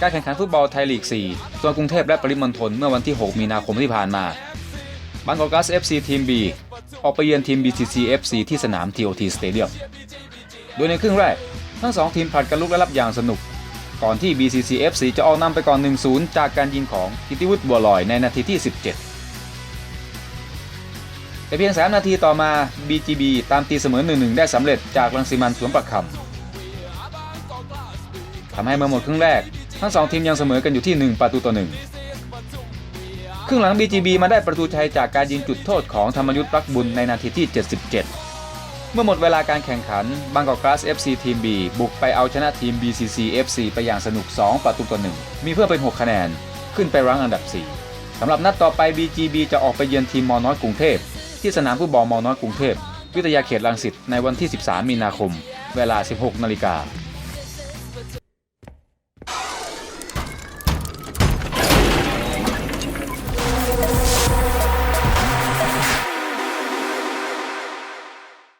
การแข่งขันฟุตบอลไทยลีก 4 ส่วนกรุงเทพและปริมณฑลเมื่อวันที่ 6 มีนาคมที่ผ่านมาบางกอกกัส FC ทีม B ออกไปเยือนทีม BCC FC ที่สนาม TOT Stadium โดยในครึ่งแรก ทั้งสองทีมผลัดกันลุกและรับอย่างสนุก ก่อนที่ BCC FC จะออกนำไปก่อน 1-0 จากการยิงของกิติวุฒิบัวลอยในนาทีที่ 17 แต่เพียง 3 นาทีต่อมา BGB ตามตีเสมอ 1-1 ได้สำเร็จจากรังสิมันสวนประคำทำให้เมื่อหมดครึ่งแรก ทั้งสองทีมยังเสมอกันอยู่ที่ 1 ประตูต่อ1ครึ่งหลัง BGB มาได้ประตูชัยจากการยิงจุดโทษของธรรมยุทธ์รักบุญในนาทีที่ 77 เมื่อหมดเวลาการแข่งขันบางกอกกราส FC ทีม B บุกไปเอาชนะทีม BCC FC ไปอย่างสนุก 2 ประตูต่อ1มีเพิ่มเป็น 6 คะแนน ขึ้นไปรั้งอันดับ 4สำหรับนัดต่อไป BGB จะออกไปเยือนทีมมอน้อยกรุงเทพที่สนามฟุตบอลมอน้อยกรุงเทพวิทยาเขตรังสิตในวันที่ 13 มีนาคม เวลา 16 นาฬิกา